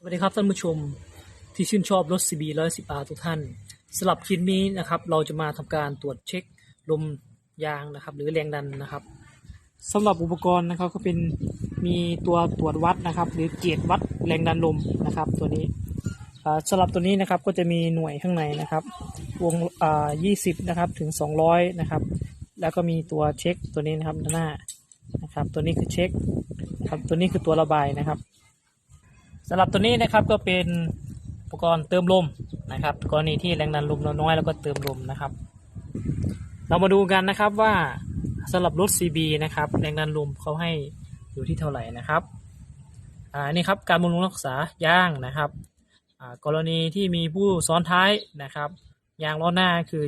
สวัสดีครับท่านผู้ชมที่ชื่นชอบรถ CB 110 R ทุกท่านสำหรับคลิปนี้นะครับเราจะมาทำการตรวจเช็คลมยางนะครับ หรือแรงดันนะครับสำหรับอุปกรณ์นะครับก็เป็นมีตัวตรวจวัดนะครับ หรือเกจวัดแรงดันลมนะครับ ตัวนี้สำหรับตัวนี้นะครับก็จะมีหน่วยข้างในนะครับ วงอ่า20นะครับถึง 200 นะครับ แล้วก็มีตัวเช็คตัวนี้นะครับด้านหน้านะครับ ตัวนี้คือเช็คครับตัวนี้คือตัวระบายนะครับ สำหรับตัวนี้นะครับก็เป็นอุปกรณ์เติมลมนะครับ กรณีที่แรงดันลมเราน้อยแล้วก็เติมลมนะครับ เรามาดูกันนะครับว่าสำหรับรถ CB นะครับแรงดันลมเขาให้อยู่ที่เท่าไหร่นะครับอ่านี่ครับการบำรุงรักษายางนะครับอ่ากรณีที่มีผู้ซ้อนท้ายนะครับยางล้อหน้าคือ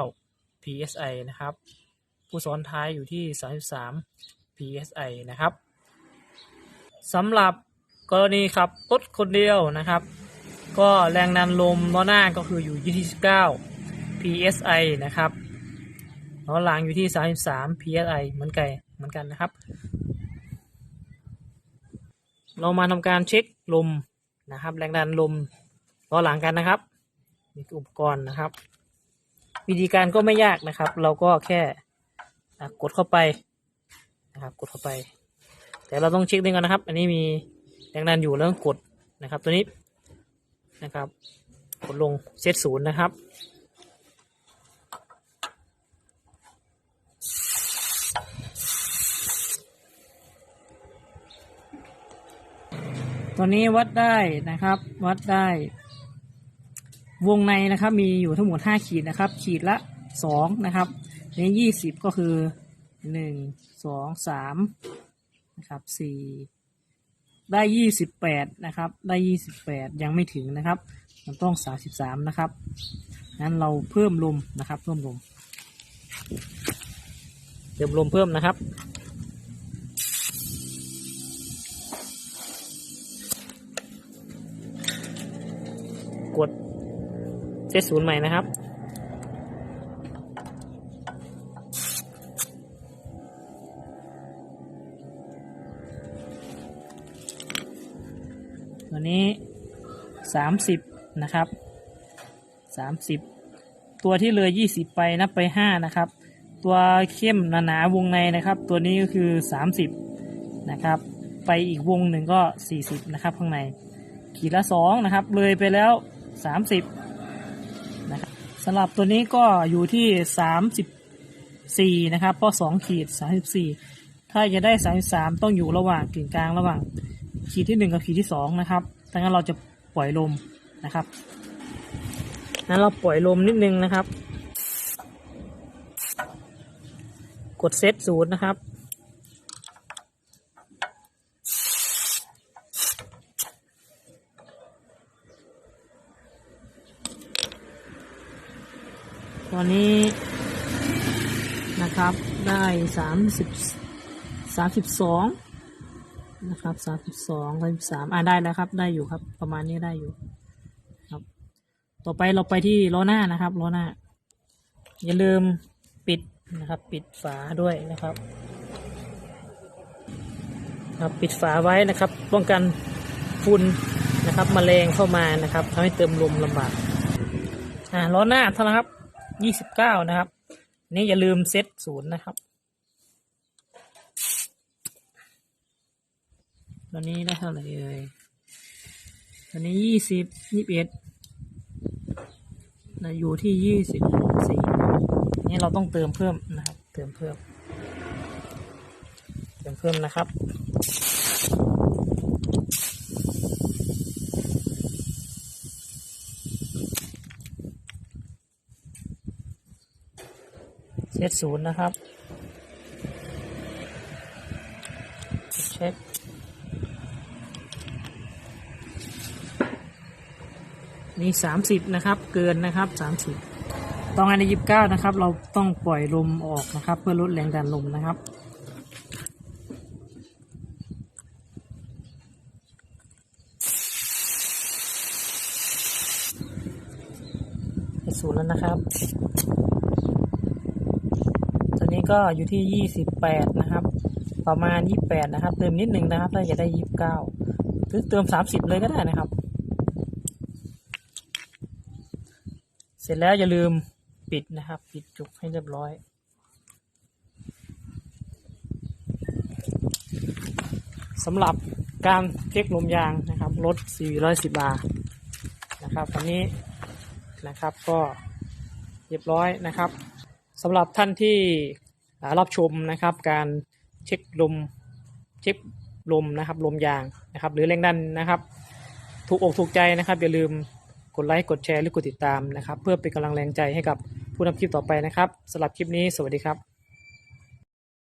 29 psi นะครับ ผู้ซ้อนท้ายอยู่ที่ 33 psi นะครับสำหรับ กรณีขับรถคนเดียวนะครับ ก็แรงดันลมล้อหน้าก็คืออยู่ที่29 psi นะครับล้อหลังอยู่ที่ 33 psi เหมือนกันเหมือนกันนะครับ เรามาทำการเช็คลมนะครับ แรงดันลมล้อหลังกันนะครับนี่คืออุปกรณ์นะครับ วิธีการก็ไม่ยากนะครับ เราก็แค่กดเข้าไปนะครับ กดเข้าไป แต่เราต้องเช็คด้วยกันนะครับ อันนี้มี แรงดันอยู่แล้วกดนะครับตัวนี้นะครับ กดลงเซตศูนย์นะครับตัวนี้วัดได้นะครับ วัดได้ วงในนะครับมีอยู่ทั้งหมดห้าขีดนะครับ ขีดละสองนะครับในยี่สิบก็คือหนึ่งสองสามนะครับสี่ ได้ยี่สิบแปดนะครับ ได้ยี่สิบแปดยังไม่ถึงนะครับ มันต้องสามสิบสามนะครับงั้นเราเพิ่มลมนะครับ เพิ่มลมเติมลมเพิ่มนะครับ กดเซตศูนย์ใหม่นะครับ ตัวนี้สามสิบนะครับสามสิบตัวที่เลยยี่สิบไปนับไปห้านะครับ ตัวเข้มหนาๆวงในนะครับ ตัวนี้ก็คือสามสิบนะครับ ไปอีกวงหนึ่งก็สี่สิบนะครับ ข้างใน ขีดละสองนะครับ เลยไปแล้วสามสิบนะครับสำหรับตัวนี้ก็อยู่ที่สามสิบสี่นะครับเพราะสองขีดสามสิบสี่ถ้าจะได้สามสิบสามต้องอยู่ระหว่างกึ่งกลางระหว่าง ขีดที่หนึ่งกับขีดที่สองนะครับดังนั้นเราจะปล่อยลมนะครับ นั้นเราปล่อยลมนิดนึงนะครับ กดเซตศูนย์นะครับ ตอนนี้นะครับได้สามสิบสามสิบสอง นะครับสามสิบสองสามสิบสามอ่าได้แล้วครับ ได้อยู่ครับ ประมาณนี้ได้อยู่ ครับ ต่อไปเราไปที่ล้อหน้านะครับล้อหน้า อย่าลืมปิดนะครับ ปิดฝาด้วยนะครับ ครับปิดฝาไว้นะครับ ป้องกันฝุ่นนะครับมแมลงเข้ามานะครับทำให้เติมลมลำบากอ่าล้อหน้าเท่าไหร่ครับยี่สิบเก้านะครับนี่อย่าลืมเซตศูนย์นะครับ ตอนนี้ได้เท่าไหร่เอ่ยตอนนี้ยี่สิบยี่สิบเอ็ดนะอยู่ที่ยี่สิบสี่นี่เราต้องเติมเพิ่มนะครับ เติมเพิ่ม เติมเพิ่มนะครับเซตศูนย์นะครับ เช็ค นี่สามสิบนะครับ เกินนะครับสามสิบต้องอันในยี่สิบเก้านะครับ เราต้องปล่อยลมออกนะครับ เพื่อลดแรงดันลมนะครับศูนย์แล้วนะครับ ตัวนี้ก็อยู่ที่ยี่สิบแปดนะครับ ประมาณยี่แปดนะครับ เติมนิดนึงนะครับ ถ้าจะได้ยี่สิบเก้าหรือเติมสามสิบเลยก็ได้นะครับ เส ร็จแล้วอย่าลืมปิดนะครับ ปิดจุกให้เรียบร้อย สำหรับการเช็คลมยางนะครับรถ 410 บาทนะครับวันนี้นะครับก็เรียบร้อยนะครับสำหรับท่านที่รับชมนะครับ การเช็คลมเช็คลมนะครับลมยางนะครับ หรือแรงดันนะครับ ถูกอกถูกใจนะครับอย่าลืม กดไลค์กดแชร์หรือกดติดตามนะครับ เพื่อเป็นกำลังแรงใจให้กับผู้นำคลิปต่อไปนะครับสำหรับคลิปนี้สวัสดีครับ